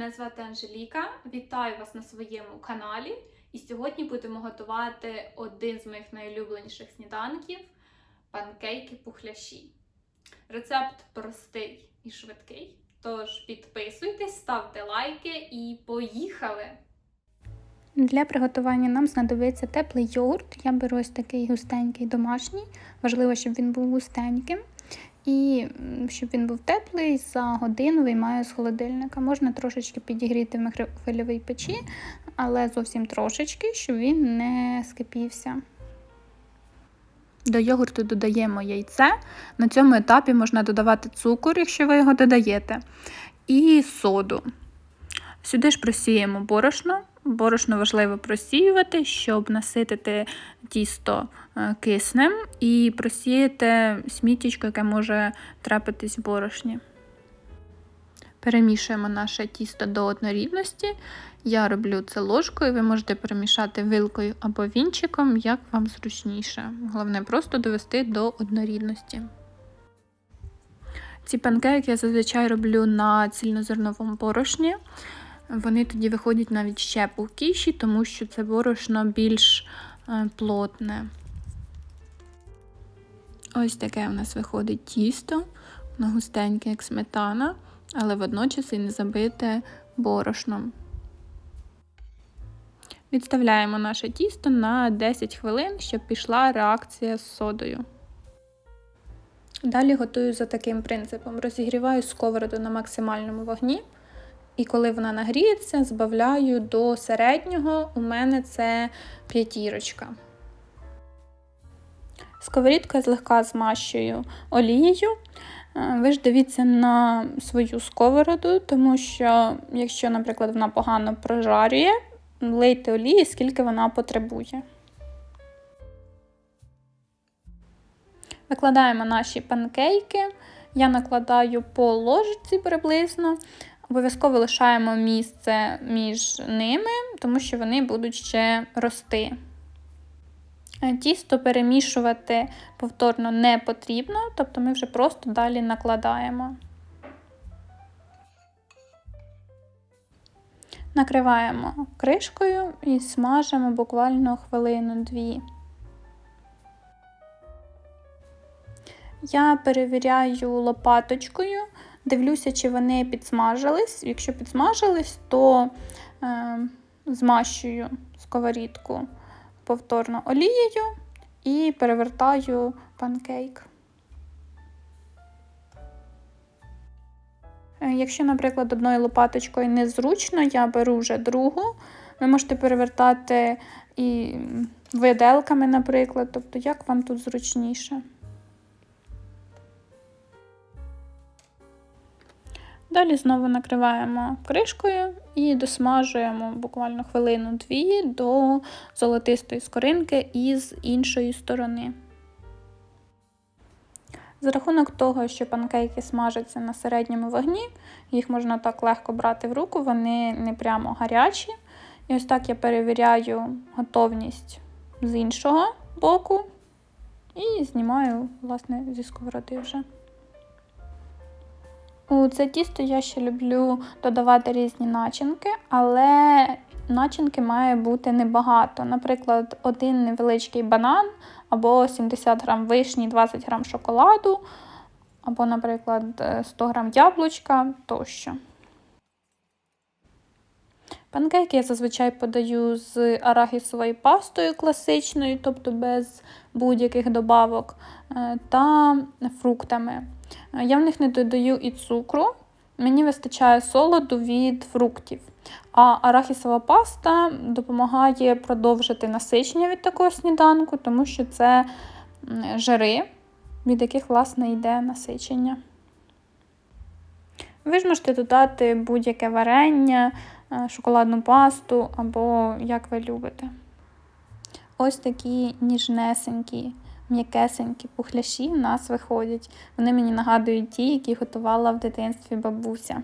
Мене звати Анжеліка. Вітаю вас на своєму каналі. І сьогодні будемо готувати один з моїх найулюбленіших сніданків панкейки пухляші. Рецепт простий і швидкий. Тож підписуйтесь, ставте лайки і поїхали! Для приготування нам знадобиться теплий йогурт. Я беру ось такий густенький домашній. Важливо, щоб він був густеньким. І щоб він був теплий, за годину виймаю з холодильника. Можна трошечки підігріти в мікрохвильовій печі, але зовсім трошечки, щоб він не скипівся. До йогурту додаємо яйце. На цьому етапі можна додавати цукор, якщо ви його додаєте, і соду. Сюди ж просіємо борошно. Борошно важливо просіювати, щоб наситити тісто е, киснем і просіяти сміттячко, яке може трапитись в борошні. Перемішуємо наше тісто до однорідності. Я роблю це ложкою, ви можете перемішати вилкою або вінчиком, як вам зручніше. Головне просто довести до однорідності. Ці панкейки я зазвичай роблю на цільнозерновому борошні. Вони тоді виходять навіть ще пухкіші, тому що це борошно більш е, плотне. Ось таке у нас виходить тісто, воно густеньке, як сметана, але водночас і не забите борошном. Відставляємо наше тісто на 10 хвилин, щоб пішла реакція з содою. Далі готую за таким принципом: розігріваю сковороду на максимальному вогні. І коли вона нагріється, збавляю до середнього, у мене це п'ятірочка. Сковорідку я злегка змащую олією. Е, Ви ж дивіться на свою сковороду, тому що, якщо, наприклад, вона погано прожарює, лийте олії, скільки вона потребує. Викладаємо наші панкейки. Я накладаю по ложці приблизно. Обов'язково лишаємо місце між ними, тому що вони будуть ще рости. Е, Тісто перемішувати повторно не потрібно, тобто ми вже просто далі накладаємо. Накриваємо кришкою і смажимо буквально хвилину-дві. Я перевіряю лопаточкою, дивлюся, чи вони підсмажились. Якщо підсмажились, то е, змащую сковорідку повторно олією і перевертаю панкейк. Е, Якщо, наприклад, одною лопаточкою незручно, я беру вже другу. Ви можете перевертати і виделками, наприклад, тобто як вам тут зручніше. Далі знову накриваємо кришкою і досмажуємо буквально хвилину-дві до золотистої скоринки із іншої сторони. За рахунок того, що панкейки смажаться на середньому вогні, їх можна так легко брати в руку, вони не прямо гарячі. І ось так я перевіряю готовність з іншого боку і знімаю, власне, зі сковороди вже. У це тісто я ще люблю додавати різні начинки, але начинки має бути небагато. Наприклад, один невеличкий банан, або 70 грам вишні, 20 грам шоколаду, або, наприклад, 100 грам яблучка тощо. Панкейки я зазвичай подаю з арахісовою пастою класичною, тобто без будь-яких добавок, е, та фруктами. Е, Я в них не додаю і цукру, мені вистачає солоду від фруктів. А арахісова паста допомагає продовжити насичення від такого сніданку, тому що це жири, від яких, власне, йде насичення. Ви ж можете додати будь-яке варення, е, шоколадну пасту або як ви любите. Ось такі ніжнесенькі, м'якесенькі пухляші в нас виходять. Вони мені нагадують ті, які готувала в дитинстві бабуся.